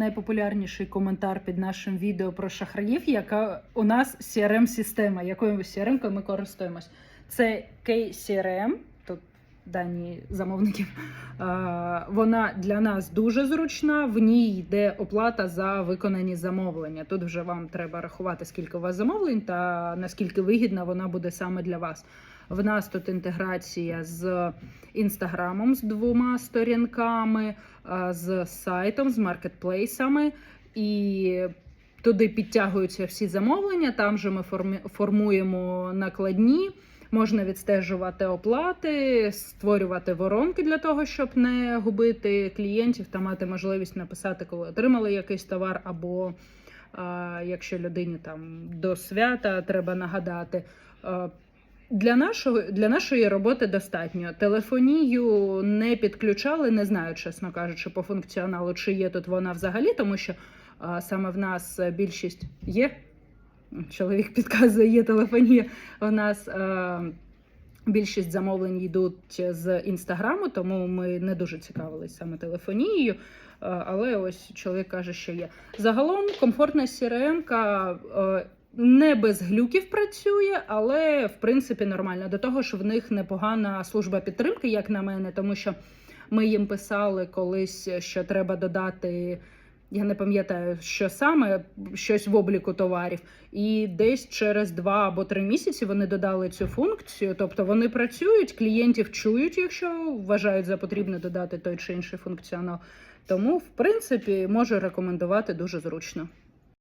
найпопулярніший коментар під нашим відео про шахраїв, яка у нас CRM-система, якою CRM ми користуємось. Це KCRM, дані замовників. Вона для нас дуже зручна. В ній йде оплата за виконані замовлення. Тут вже вам треба рахувати, скільки у вас замовлень та наскільки вигідна вона буде саме для вас. В нас тут інтеграція з інстаграмом з двома сторінками, з сайтом, з маркетплейсами. І туди підтягуються всі замовлення. Там же ми формуємо накладні. Можна відстежувати оплати, створювати воронки для того, щоб не губити клієнтів та мати можливість написати, коли отримали якийсь товар, або а, якщо людині там до свята треба нагадати. Для нашого для нашої роботи достатньо. Телефонію не підключали, не знаю, чесно кажучи, по функціоналу, чи є тут вона взагалі, тому що а, саме в нас більшість є. Чоловік підказує, є телефонія. У нас е, більшість замовлень йдуть з інстаграму, тому ми не дуже цікавились саме телефонією. Е, але ось чоловік каже, що є. Загалом комфортна CRM е, не без глюків працює, але в принципі нормально. До того ж, в них непогана служба підтримки, як на мене, тому що ми їм писали колись, що треба додати. Я не пам'ятаю, що саме щось в обліку товарів, і десь через два або три місяці вони додали цю функцію. Тобто вони працюють, клієнтів чують, якщо вважають за потрібне додати той чи інший функціонал. Тому, в принципі, можу рекомендувати дуже зручно.